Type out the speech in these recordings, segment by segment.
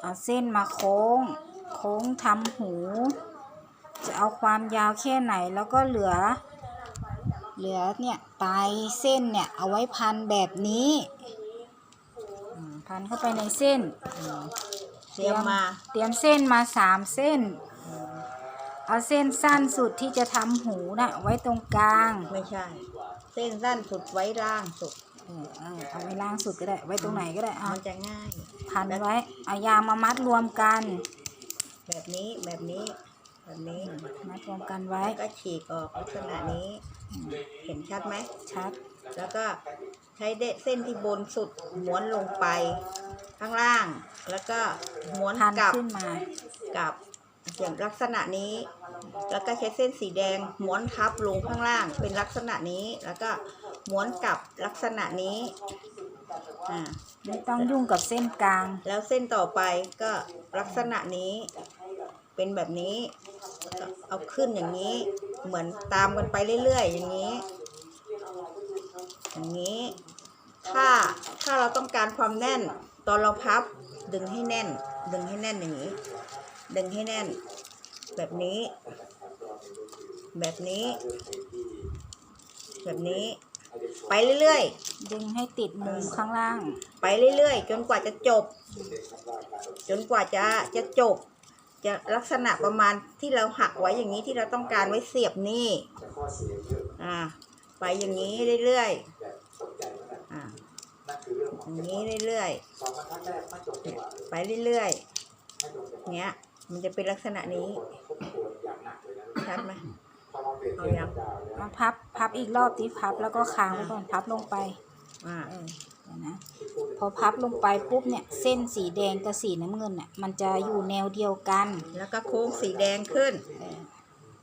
เอาเส้นมาโค้ง โค้งทำหู จะเอาความยาวแค่ไหนแล้วก็เหลือ เหลือเนี่ยปลายเส้นเนี่ยเอาไว้พันแบบนี้อืมพันเข้าไปในเส้นอืมเตรียมมาเตรียมเส้นมาสามเส้น เอาเส้นสั้นสุดที่จะทำหูน่ะไว้ตรงกลาง ไม่ใช่ เส้นสั้นสุดไว้ล่างสุดเออเออเอาไว้ล่างสุดก็ได้ ไว้ตรงไหนก็ได้เอามันจะง่าย พันไว้ เอายางมามัดรวมกันแบบนี้แบบนี้ แบบนี้มัดรวมกันไว้ แล้วก็ฉีกออกลักษณะนี้ เห็นชัดไหม ชัด แล้วก็ใช้เดเส้นที่บนสุดม้วนลงไป ข้างล่าง แล้วก็ม้วนพันกลับขึ้นมา กับอย่างลักษณะนี้ แล้วก็ใช้เส้นสีแดงม้วนทับลงข้างล่างเป็นลักษณะนี้แล้วก็ ม้วนกลับลักษณะนี้อ่าไม่ต้องยุ่งกับเส้นกลาง แล้วเส้นต่อไปก็ลักษณะนี้เป็นแบบนี้ก็เอาขึ้นอย่างนี้ เหมือนตามกันไปเรื่อยๆ อย่างนี้ อย่างนี้ ถ้าถ้าเราต้องการความแน่น ตอนเราพับดึงให้แน่น ดึงให้แน่นอย่างนี้ ดึงให้แน่น แบบนี้ แบบนี้ แบบนี้ ไปเรื่อยๆดึงให้ติดมุมข้างล่างไปเรื่อย ๆ จนกว่าจะจบ จนกว่าจะจะจบ จะลักษณะประมาณที่เราหักไว้อย่างนี้ที่เราต้องการไว้เสียบนี่อ่าไปอย่างนี้เรื่อยๆอ่าอย่างนี้เรื่อยๆไปเรื่อยๆเนี้ยมันจะเป็นลักษณะนี้ชัดไหม เอายังมาพับพับอีกรอบที่พับแล้วก็ค้างไว้ก่อนพับลงไปอ่าเออเดี๋ยวนะพอพับลงไปปุ๊บเนี่ย เส้นสีแดงกับสีน้ำเงินเนี่ยมันจะอยู่แนวเดียวกันแล้วก็โค้งสีแดงขึ้น เออ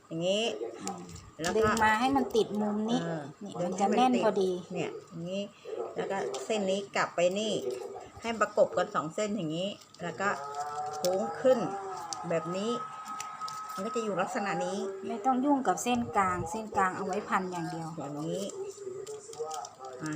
อย่างนี้ อืมแล้วดึก็ งมาให้มันติดมุมนี้เออนี่ดึมันงจะให้แน่นติพอดี เนี่ยอย่างนี้ แล้วก็เส้นนี้กลับไปนี่ ให้ประกบกันสองเส้นอย่างนี้ แล้วก็โค้งขึ้นแบบนี้ มันก็จะอยู่ลักษณะนี้ไม่ต้องยุ่งกับเส้นกลาง เส้นกลางเอาไว้พันอย่างเดียวอย่างนี้อ่า